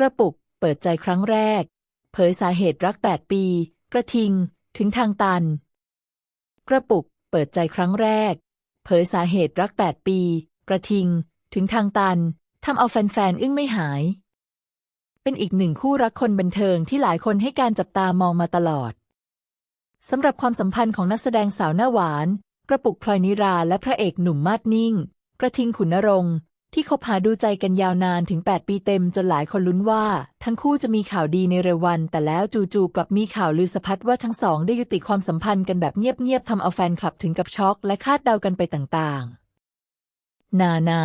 กระปุก เปิดใจครั้งแรก เผยสาเหตุรักแปดปี กระทิง ถึงทางตัน กระปุก เปิดใจครั้งแรก เผยสาเหตุรักแปดปี กระทิง ถึงทางตันทำเอาแฟนๆ อึ้งไม่หาย เป็นอีกหนึ่งคู่รักคนบันเทิงที่หลายคนให้การจับตามองมาตลอดสำหรับความสัมพันธ์ของนักแสดงสาวหน้าหวาน กระปุกพลอยนิราและพระเอกหนุ่มมาดนิ่ง กระทิงขุนนรงค์ ที่คบหาดูใจกันยาวนานถึง 8 ปีเต็มจนหลายคนลุ้นว่า ทั้งคู่จะมีข่าวดีในเร็ววัน แต่แล้วจู่ๆกลับมีข่าวลือสะพัดว่าทั้งสองได้ยุติความสัมพันธ์กันแบบเงียบๆทำเอาแฟนคลับถึงกับช็อก และคาดเดากันไปต่างๆ นานา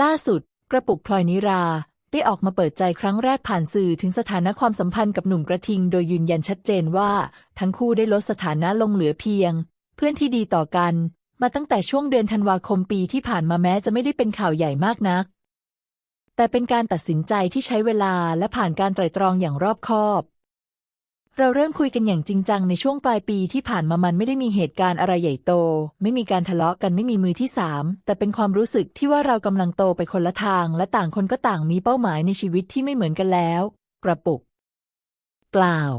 ล่าสุด กระปุกพลอยนิรา ได้ออกมาเปิดใจครั้งแรกผ่านสื่อถึงสถานะความสัมพันธ์กับหนุ่มกระทิง โดยยืนยันชัดเจนว่า ทั้งคู่ได้ลดสถานะลงเหลือเพียง เพื่อนที่ดีต่อกัน มาตั้งแต่ช่วงเดือนธันวาคมปีที่ผ่านมาแม้จะไม่ได้เป็นข่าวใหญ่มากนัก แต่เป็นการตัดสินใจที่ใช้เวลาและผ่านการไตร่ตรองอย่างรอบคอบ เราเริ่มคุยกันอย่างจริงจังในช่วงปลายปีที่ผ่านมามันไม่ได้มีเหตุการณ์อะไรใหญ่โต ไม่มีการทะเลาะกันไม่มีมือที่สามแต่เป็นความรู้สึกที่ว่าเรากำลังโตไปคนละทาง และต่างคนก็ต่างมีเป้าหมายในชีวิตที่ไม่เหมือนกันแล้ว กระปุกกล่าว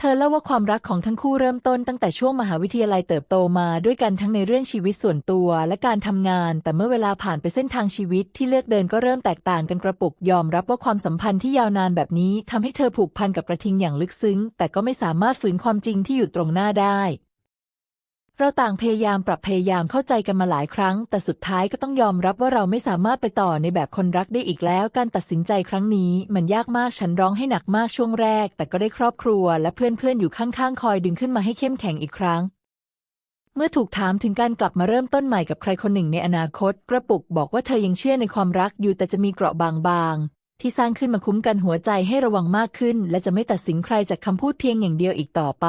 เธอเล่าว่าความรักของทั้งคู่เริ่มต้นตั้งแต่ช่วงมหาวิทยาลัยเติบโตมาด้วยกันทั้งในเรื่องชีวิตส่วนตัวและการทำงาน แต่เมื่อเวลาผ่านไปเส้นทางชีวิตที่เลือกเดินก็เริ่มแตกต่างกันกระปุก ยอมรับว่าความสัมพันธ์ที่ยาวนานแบบนี้ทำให้เธอผูกพันกับกระทิงอย่างลึกซึ้ง แต่ก็ไม่สามารถฝืนความจริงที่อยู่ตรงหน้าได้ เราต่างพยายามปรับพยายามเข้าใจกันมาหลายครั้ง แต่สุดท้ายก็ต้องยอมรับว่าเราไม่สามารถไปต่อในแบบคนรักได้อีกแล้ว การตัดสินใจครั้งนี้ มันยากมากฉันร้องให้หนักมากช่วงแรก แต่ก็ได้ครอบครัว และเพื่อนๆอยู่ข้างๆ คอยดึงขึ้นมาให้เข้มแข็งอีกครั้ง เมื่อถูกถามถึงการกลับมาเริ่มต้นใหม่กับใครคนหนึ่งในอนาคต กระปุกบอกว่าเธอยังเชื่อในความรักอยู่แต่จะมีเกราะบางๆ ที่สร้างขึ้นมาคุ้มกันหัวใจให้ระวังมากขึ้น และจะไม่ตัดสินใครจากคำพูดเพียงอย่างเดียวอีกต่อไป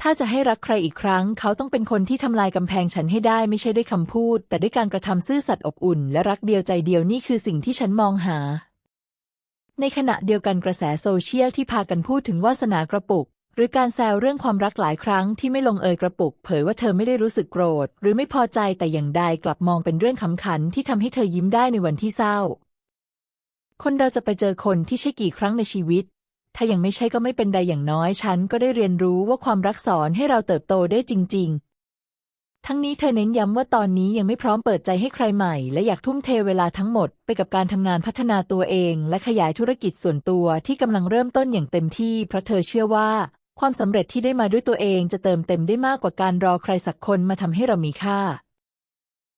ถ้าจะให้รักใครอีกครั้ง เขาต้องเป็นคนที่ทำลายกำแพงฉันให้ได้ไม่ใช่ด้วยคำพูด แต่ด้วยการกระทำซื่อสัตย์อบอุ่น และรักเดียวใจเดียวนี่คือสิ่งที่ฉันมองหา ในขณะเดียวกันกระแสโซเชียลที่พากันพูดถึงวาสนากระปุก หรือการแซวเรื่องความรักหลายครั้งที่ไม่ลงเอยกระปุก เผยว่าเธอไม่ได้รู้สึกโกรธ หรือไม่พอใจแต่อย่างใดกลับมองเป็นเรื่องขำขันที่ทำให้เธอยิ้มได้ในวันที่เศร้าคนเราจะไปเจอคนที่ใช่กี่ครั้งในชีวิต ถ้ายังไม่ใช่ก็ไม่เป็นไรอย่างน้อยฉันก็ได้เรียนรู้ว่าความรักสอนให้เราเติบโตได้จริง ๆ ทั้งนี้เธอเน้นย้ำว่าตอนนี้ยังไม่พร้อมเปิดใจให้ใครใหม่ และอยากทุ่มเทเวลาทั้งหมดไปกับการทำงานพัฒนาตัวเอง และขยายธุรกิจส่วนตัวที่กำลังเริ่มต้นอย่างเต็มที่ เพราะเธอเชื่อว่าความสำเร็จที่ได้มาด้วยตัวเองจะเติมเต็มได้มากกว่าการรอใครสักคนมาทำให้เรามีค่า